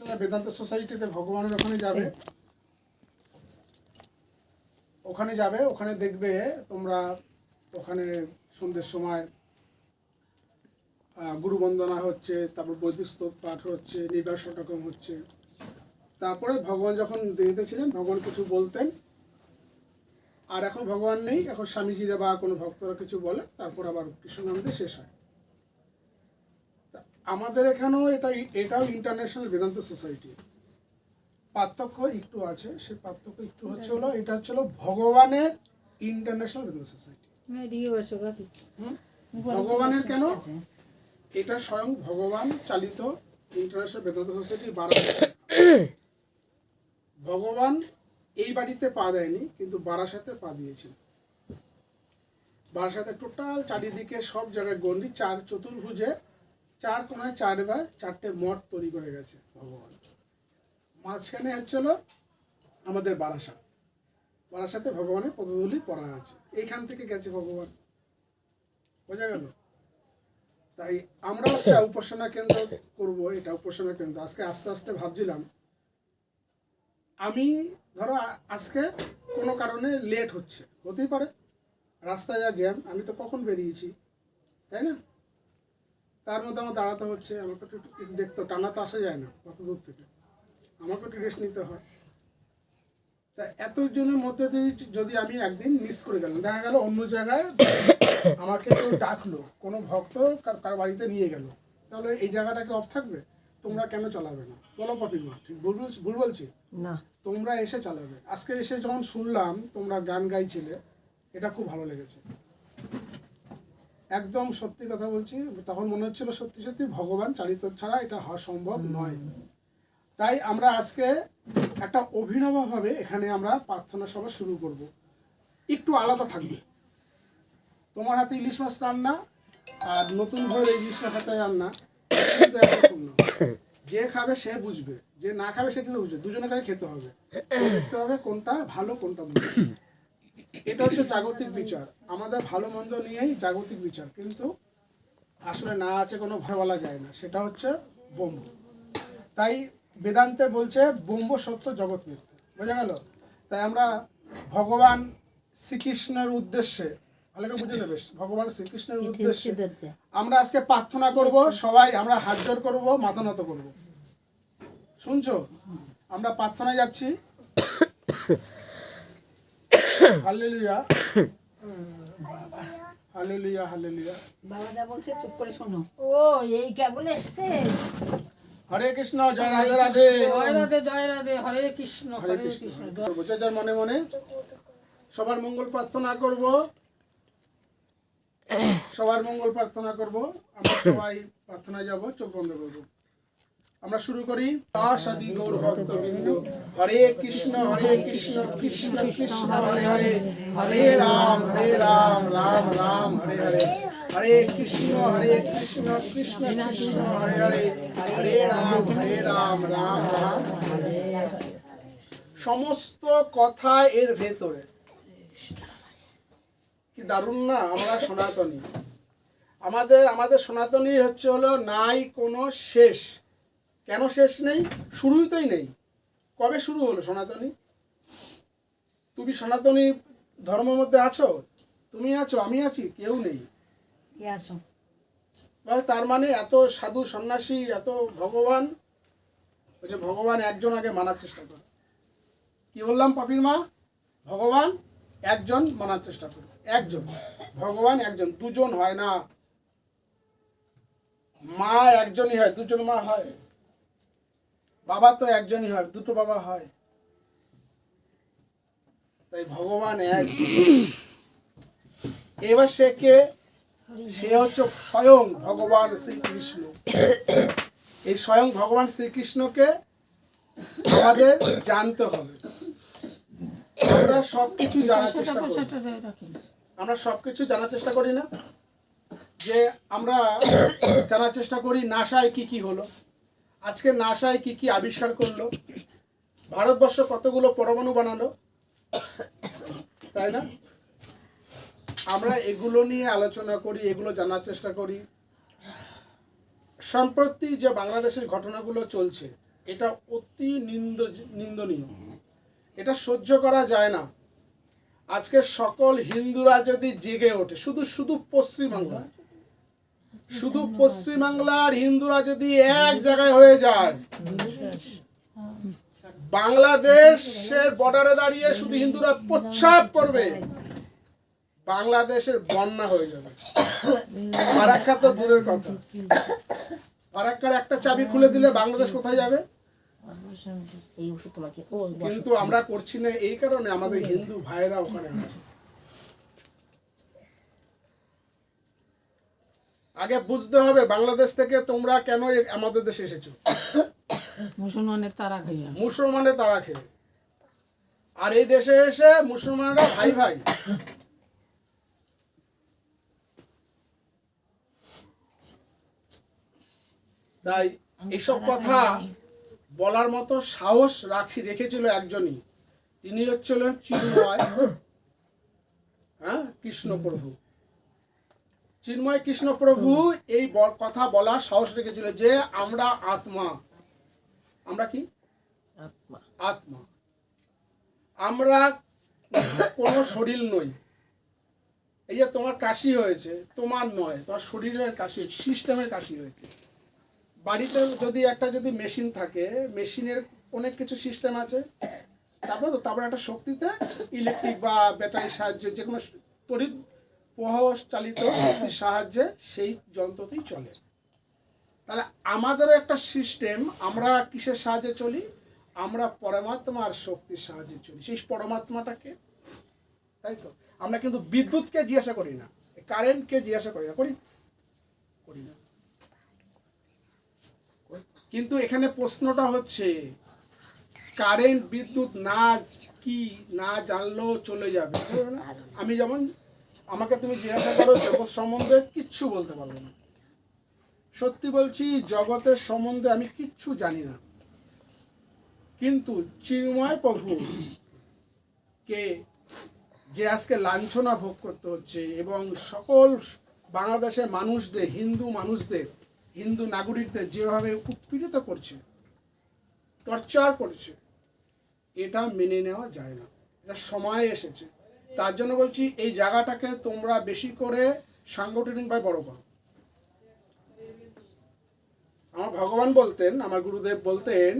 বেদান্ত সোসাইটিতে ভগবানের ওখানে যাবে। ওখানে যাবে ওখানে দেখবে তোমরা ওখানে সন্ধ্যের সময় গুরু বন্দনা হচ্ছে তারপর বৈদিক পাঠ হচ্ছে নির্বাসটকম হচ্ছে। তারপরে ভগবান যখন দিতে ছিলেন ভগবান কিছু বলতেন। আর এখন ভগবান নেই এখন স্বামীজিরা বা কোনো ভক্তরা কিছু বলে তারপর আবার কৃষ্ণনন্দে শেষ হয়। আমাদের এখানেও এটা এটাও ইন্টারন্যাশনাল বেদান্ত সোসাইটি পার্থক্য একটু আছে সেই পার্থক্য একটু হচ্ছে হলো এটা হচ্ছে হলো ভগবানের ইন্টারন্যাশনাল বেদান্ত সোসাইটি? ভগবানের কেন? এটা স্বয়ং ভগবান চালিত ইন্টারন্যাশনাল বেদান্ত সোসাইটি বারাসাত ভগবান এই বাড়িতে পা দেয়নি কিন্তু বারাসাতে পা দিয়েছিল। বারাসাতে টোটাল চারিদিকে সব জায়গায় গন্ডি চার চতুর্ভুজে চার কোনায় চারবার চারটে মঠ তৈরি করে গেছে ভগবান। মাঝখানে হচ্ছিল আমাদের বারাসাত। বারাসাতে ভগবানের পদধূলি পড়া আছে। এইখান থেকে গেছে ভগবান। বোঝা গেল? তাই আমরা একটা উপাসনা কেন্দ্র করব, এটা উপাসনা কেন্দ্র। আজকে আস্তে আস্তে ভাবছিলাম, আমি ধরো আজকে কোনো কারণে লেট হচ্ছে। হতেই পারে, রাস্তায় যা জ্যাম আমি তো কখন বেরিয়েছি, তাই না? তার মধ্যে আমার দাঁড়াতে হচ্ছে আমাকে একটু দেখতে টানা তো আসা যায় না কত দূর থেকে। আমাকে একটু রেস্ট নিতে হয়। তা এত জনের মধ্যে যদি আমি একদিন মিস করে গেলাম দেখা গেল অন্য জায়গায় আমাকে কেউ ডাকলো কোনো ভক্ত কার বাড়িতে নিয়ে গেল তাহলে এই জায়গাটাকে অফ থাকবে? তোমরা কেন চালাবে না? বলো পাপির মা ঠিক ভুল বলছি ভুল বলছি? না। তোমরা এসে চালাবে। আজকে এসে যখন শুনলাম তোমরা গান গাইছিলে এটা খুব ভালো লেগেছে। একদম সত্যি কথা বলছি তখন মনে হচ্ছিল সত্যি সত্যি ভগবান চালিত ছাড়া এটা হওয়া সম্ভব নয়। তাই আমরা আজকে একটা অভিনবভাবে এখানে আমরা প্রার্থনা সভা শুরু করব। একটু আলাদা থাকবে। তোমার হাতে ইলিশ মাছ রান্না আর নতুন ভাবে ইলিশ মাছ হাতে রান্না কিন্তু একরকম না যে খাবে সে বুঝবে যে না খাবে সে কিন্তু বুঝবে? দুজনে কাছে খেতে হবে। দেখতে হবে কোনটা ভালো কোনটা মন্দ। এটা হচ্ছে জাগতিক বিচার। আমাদের ভালো মন্দ নিয়েই জাগতিক বিচার কিন্তু আসলে না আছে কোনো ভয় বলা যায় না সেটা হচ্ছে বোম্ব তাই বেদান্তে বলছে বোম্ব সত্য জগৎ মিথ্যা। বোঝা গেল? তাই আমরা ভগবান শ্রীকৃষ্ণের উদ্দেশ্যে ভালো করে বুঝে নেবে ভগবান শ্রীকৃষ্ণের উদ্দেশ্যে আমরা আজকে প্রার্থনা করব সবাই আমরা হাত জোর করব মাথা নত করব। শুনছো? আমরা প্রার্থনায় যাচ্ছি। হালেলুয়া হালেলুয়া হালেলুয়া বাবা যা বলছে চুপ করে শোনো। ও এই কেবল এসছে। হরে কৃষ্ণ জয় রাধে রাধে। জয় রাধে জয় রাধে হরে কৃষ্ণ হরে কৃষ্ণ। কৃষ্ণ। যে যার মনে মনে সবার মঙ্গল প্রার্থনা করব। সবার মঙ্গল প্রার্থনা করব। আমরা সবাই প্রার্থনা যাব চোখ বন্ধ করব। আমরা শুরু করি। আশাদি গৌর ভক্ত বিন্দু হরে কৃষ্ণ হরে কৃষ্ণ কৃষ্ণ কৃষ্ণ, হরে হরে হরে রাম হরে রাম রাম রাম, হরে হরে। হরে কৃষ্ণ হরে কৃষ্ণ কৃষ্ণ কৃষ্ণ, হরে হরে হরে রাম হরে রাম রাম রাম। সমস্ত কথা এর ভেতরে। কি দারুণ না, আমরা সনাতনী। আমাদের আমাদের সনাতনী হচ্ছে হলো, নাই কোনো শেষ। কেন শেষ নেই? শুরুই তোই নেই। কবে শুরু হলো সনাতনী? তুমি সনাতনী ধর্মের মধ্যে আছো? তুমি আছো আমি আছি কেউ নেই। আসো তার মানে এত সাধু সন্ন্যাসী এত ভগবান ওই যে ভগবান একজন আগে মানার চেষ্টা করে। কি বললাম পাপির মা? ভগবান একজন মানার চেষ্টা করে। একজন। ভগবান একজন। দুজন হয় না। মা একজনই হয়। দুজন মা হয়। বাবা তো একজনই হয় দুটো বাবা হয়। তাই ভগবান এক এবার সে কে? সে হচ্ছে স্বয়ং ভগবান শ্রীকৃষ্ণ। এই স্বয়ং ভগবান শ্রীকৃষ্ণকে আমাদের জানতে হবে। আমরা সবকিছু জানার চেষ্টা করি। আমরা সবকিছু জানার চেষ্টা করি না? যে আমরা জানার চেষ্টা করি নাসায় কি কি হলো? আজকে নাসায় কি কি আবিষ্কার করল? ভারতবর্ষ কতগুলো পরমাণু বানালো? তাই না? আমরা এগুলো নিয়ে আলোচনা করি, এগুলো জানার চেষ্টা করি। সম্প্রতি যে বাংলাদেশের ঘটনাগুলো চলছে, এটা অতি নিন্দ, নিন্দনীয়। এটা সহ্য করা যায় না। আজকে সকল হিন্দুরা যদি জেগে ওঠে, শুধু শুধু পশ্চিমবাংলা। শুধু পশ্চিমবাংলার হিন্দুরা যদি এক জায়গায় হয়ে যায় বাংলাদেশের বর্ডারে দাঁড়িয়ে শুধু হিন্দুরা প্রচ্ছাপ করবে বাংলাদেশের বন্যা হয়ে যাবে। ফারাক্কা তো দূরের কথা। ফারাক্কার একটা চাবি খুলে দিলে বাংলাদেশ কোথায় যাবে? কিন্তু আমরা করছি না এই কারণে আমাদের হিন্দু ভাইরা ওখানে আছে। আগে বুঝতে হবে বাংলাদেশ থেকে তোমরা কেন আমাদের দেশে এসেছ। মুসলমানের তারা খাইয়া। মুসলমানের তারা খেয়ে। আর এই দেশে এসে মুসলমানরা ভাই ভাই। তাই এসব কথা বলার মতো সাহস রাখি রেখেছিল একজনই। তিনি হচ্ছিলেন চিন্ময় হ্যাঁ কৃষ্ণপ্রভু। চিন্ময় কৃষ্ণপ্রভু এই কথা বলার সাহস রেখেছিল যে আমরা আত্মা। আমরা কি? আত্মা। আমরা কোনো শরীর নই। এই যে তোমার কাশি হয়েছে তোমার নয় তোমার শরীরের কাশি হয়েছে সিস্টেমের কাশি হয়েছে। বাড়িতে যদি একটা যদি মেশিন থাকে মেশিনের অনেক কিছু সিস্টেম আছে। তারপরে তো তারপরে একটা শক্তিতে ইলেকট্রিক বা ব্যাটারির সাহায্যে যে কোনো তড়িৎ প্রবাহ চালিত শক্তির সাহায্যে সেই যন্ত্রটি চলে। তাহলে আমাদেরও একটা সিস্টেম আমরা কিসের সাহায্যে চলি? আমরা পরমাত্মার শক্তির সাহায্যে চলি। সেই পরমাত্মাটাকে তাই তো? আমরা কিন্তু বিদ্যুৎকে জিজ্ঞাসা করি না কারেন্টকে জিজ্ঞাসা করি না করি? করি না। কিন্তু এখানে প্রশ্নটা হচ্ছে কারেন্ট বিদ্যুৎ না কি না জানলেও চলে যাবে? আমি যেমন আমাকে তুমি জিজ্ঞাসা করো, জগৎ সম্বন্ধে কিচ্ছু বলতে পারব না। সত্যি বলছি, জগতের সম্বন্ধে আমি কিচ্ছু জানি না। কিন্তু চিন্ময় প্রভু কে, যে আজকে লাঞ্ছনা ভোগ করতে হচ্ছে এবং সকল বাংলাদেশের মানুষদের, হিন্দু মানুষদের, হিন্দু নাগরিকদের যেভাবে উৎপীড়িত করছে, টর্চার করছে, এটা মেনে নেওয়া যায় না। এটা সময় এসেছে। তার জন্য বলছি এই জায়গাটাকে তোমরা বেশি করে সাংগঠনিকভাবে বড় করো। আমার ভগবান বলতেন, আমার গুরুদেব বলতেন,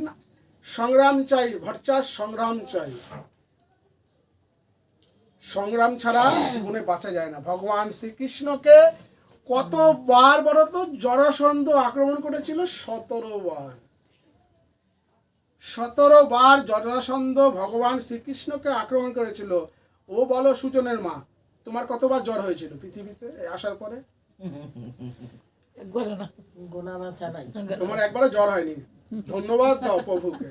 সংগ্রাম চাই ভট্টাস সংগ্রাম চাই। সংগ্রাম ছাড়া জীবনে বাঁচা যায় না। ভগবান শ্রীকৃষ্ণকে কতবার বলো তো, জরাসন্ধ আক্রমণ করেছিল? সতেরো বার। সতেরো বার জরাসন্ধ ভগবান শ্রীকৃষ্ণকে আক্রমণ করেছিল। ও বলো সুজনের মা তোমার কতবার জ্বর হয়েছিল পৃথিবীতে? আসার পরে? তোমার একবারও জ্বর হয়নি। ধন্যবাদ দাও প্রভুকে।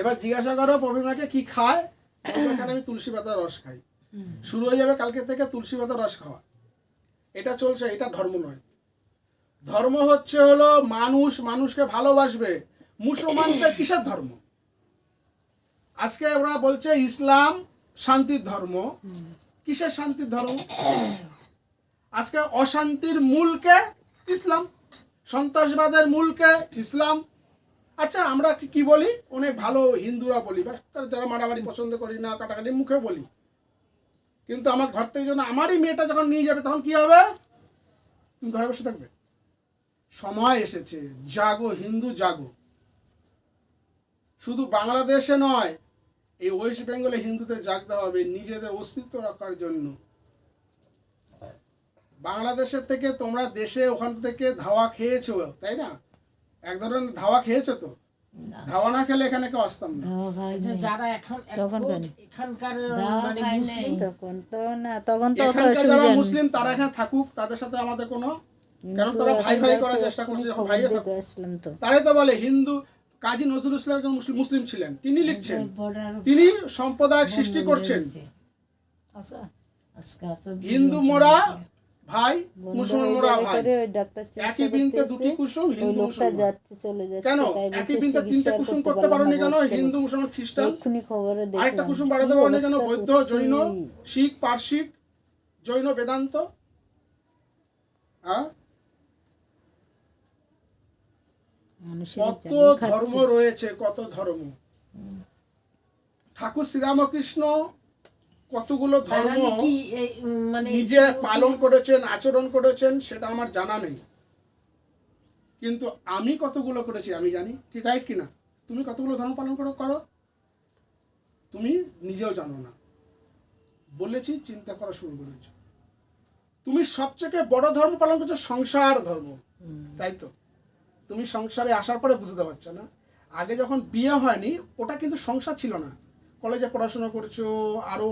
এবার জিজ্ঞাসা করো প্রবীণাকে কি খায়? এখানে আমি তুলসী পাতার রস খাই। শুরু হয়ে যাবে কালকে থেকে তুলসী পাতার রস খাওয়া। এটা চলছে এটা ধর্ম নয়। ধর্ম হচ্ছে হলো মানুষ মানুষকে ভালোবাসবে। মুসলমানদের কিসের ধর্ম? আজকে ওরা বলছে ইসলাম শান্তির ধর্ম। কিসের শান্তির ধর্ম? আজকে অশান্তির মূলকে ইসলাম, সন্ত্রাসবাদের মূলকে ইসলাম। আচ্ছা আমরা কি- বলি? অনেক ভালো হিন্দুরা বলি। বা যারা মারামারি পছন্দ করি না, কাটাকাটি মুখে বলি। কিন্তু আমার ঘর থেকে যখন আমারই মেয়েটা যখন নিয়ে যাবে, তখন কি হবে? তুমি ঘরে বসে থাকবে। সময় এসেছে। জাগো, হিন্দু জাগো। শুধু বাংলাদেশে নয় এই ওয়েস্ট বেঙ্গলে হিন্দুদের জাগতে হবে নিজেদের অস্তিত্ব রক্ষার জন্য। বাংলাদেশের থেকে তোমরা দেশে ওখান থেকে ধাওয়া খেয়েছো তাই না? এক ধরনের ধাওয়া খেয়েছো তো? ধাওয়া না খেলে এখানে কেউ আসতাম না। যারা এখন কেন? এখানকার মানে মুসলিম তখন তো না তখন তো অত এখানকার অসুবিধা যারা মুসলিম তারা এখানে থাকুক তাদের সাথে আমাদের কোনো কেন? তারা ভাই ভাই করার চেষ্টা করছে যখন ভাই তারাই তো বলে হিন্দু কাজী নজরুল ইসলাম একজন মুসলিম ছিলেন। তিনি লিখছেন। তিনি সম্প্রদায় সৃষ্টি করছেন। আচ্ছা হিন্দু মোরা ভাই মুসলমান মোরা ভাই। একই বৃন্তে দুটি কুসুম হিন্দু কেন? একই বৃন্তে তিনটে কুসুম করতে কেন? হিন্দু মুসলমান খ্রিস্টান? আরেকটা কুসুম বাড়াতে কেন? বৌদ্ধ জৈন শিখ পার্সিক জৈন বেদান্ত? হ্যাঁ কত ধর্ম রয়েছে কত ধর্ম। ঠাকুর শ্রীরামকৃষ্ণ কতগুলো ধর্ম মানে নিজে পালন করেছেন আচরণ করেছেন সেটা আমার জানা নেই। কিন্তু আমি কতগুলো করেছি আমি জানি ঠিক রাইট কিনা? তুমি কতগুলো ধর্ম পালন করো করো? তুমি নিজেও জানো না। বলেছি চিন্তা করা শুরু করেছ। তুমি সবথেকে বড় ধর্ম পালন করছ সংসার ধর্ম। তাই তো? তুমি সংসারে আসার পরে বুঝতে পারছ না। আগে যখন বিয়ে হয়নি, ওটা কিন্তু সংসার ছিল না। কলেজে পড়াশোনা করছ আরও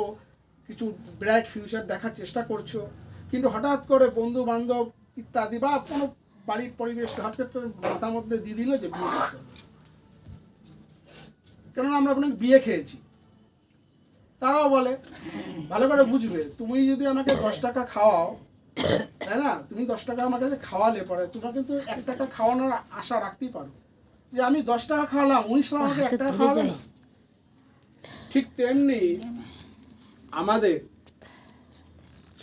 কিছু ব্রাইট ফিউচার দেখার চেষ্টা করছ। কিন্তু হঠাৎ করে বন্ধু বান্ধব ইত্যাদি বা কোনো বাড়ির পরিবেশ, হঠাৎ করে মাথার মধ্যে দিয়ে দিল যে বিয়ে করতে কেননা আমরা অনেক বিয়ে খেয়েছি। তারাও বলে, ভালো করে বুঝবে, তুমি যদি আমাকে দশ টাকা খাওয়াও তাই না? তুমি দশ টাকা আমার কাছে খাওয়ালে পরে তোমরা কিন্তু এক টাকা খাওয়ানোর আশা রাখতেই পারো। যে আমি দশ টাকা খাওয়ালাম উনিশ টাকা আমাকে এক টাকা খাওয়াবে না। ঠিক তেমনি আমাদের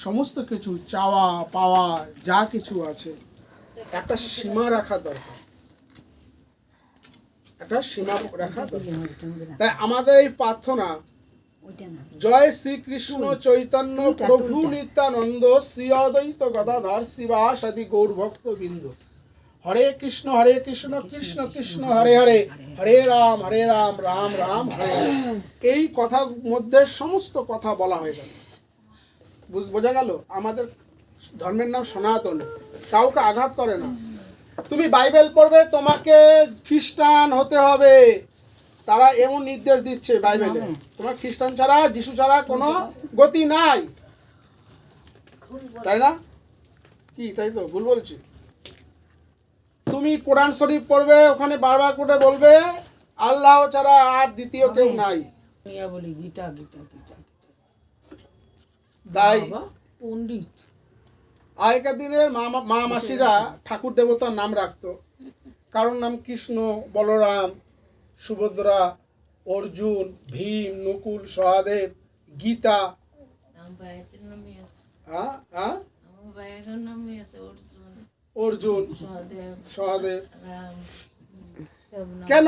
সমস্ত কিছু চাওয়া পাওয়া যা কিছু আছে একটা সীমা রাখা দরকার। একটা সীমা রাখা দরকার। তাই আমাদের এই প্রার্থনা জয় শ্রীকৃষ্ণ চৈতন্য প্রভু নিত্যানন্দ শ্রী অদ্বৈত গদাধর শিবাসাদি গৌর ভক্ত বৃন্দ হরে কৃষ্ণ হরে কৃষ্ণ কৃষ্ণ কৃষ্ণ হরে হরে হরে রাম হরে রাম রাম রাম হরে হরে। এই কথার মধ্যে সমস্ত কথা বলা হয়ে গেল। বুঝ বোঝা গেল? আমাদের ধর্মের নাম সনাতন। কাউকে আঘাত করে না। তুমি বাইবেল পড়বে তোমাকে খ্রিস্টান হতে হবে। তারা এমন নির্দেশ দিচ্ছে বাইবেলে। তোমার খ্রিস্টান ছাড়া যিশু ছাড়া কোনো গতি নাই। তাই না? কি তাই তো? ভুল বলছি। তুমি কোরআন শরীফ পড়বে ওখানে বারবার করে বলবে আল্লাহ ছাড়া আর দ্বিতীয় কেউ নাই। বলি গীতা গীতা গীতা তাই পণ্ডিত। আগেকার দিনের মা মা মাসিরা ঠাকুর দেবতার নাম রাখতো। কারোর নাম কৃষ্ণ বলরাম সুভদ্রা, অর্জুন, ভীম, নকুল, সহদেব, গীতা। অর্জুন, সহদেব। কেন?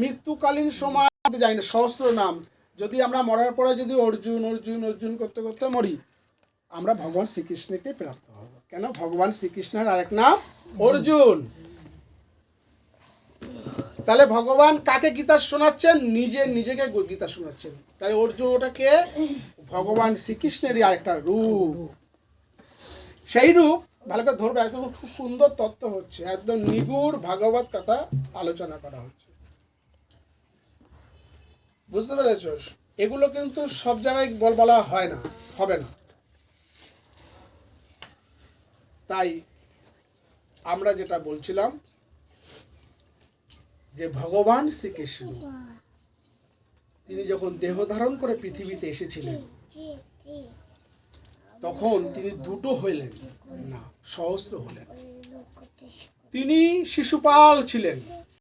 মৃত্যুকালীন সময় যাই না, সহস্র নাম। যদি আমরা মরার পরে যদি অর্জুন অর্জুন অর্জুন করতে করতে মরি, আমরা ভগবান শ্রীকৃষ্ণকে প্রাপ্ত হব। কেন? ভগবান শ্রীকৃষ্ণের আরেক নাম অর্জুন। তাহলে ভগবান কাকে গীতা শোনাচ্ছেন? নিজে, নিজেকে গীতা শোনাচ্ছেন। তাই অর্জুন ওটাকে ভগবান শ্রীকৃষ্ণেরই আরেকটা রূপ। সেই রূপ, ভালো করে ধরবে একদম খুব সুন্দর তত্ত্ব হচ্ছে। একদম নিগুড় ভাগবত কথা আলোচনা করা হচ্ছে। বুঝতে পেরেছ? এগুলো কিন্তু সব জায়গায় বল, বলা হয় না, হবে না। তাই আমরা যেটা বলছিলাম যে ভগবান শ্রীকৃষ্ণ। তিনি যখন দেহ ধারণ করে পৃথিবীতে এসেছিলেন, তখন তিনি দুটো হইলেন, না, সহস্র হলেন। তিনি শিশুপাল ছিলেন।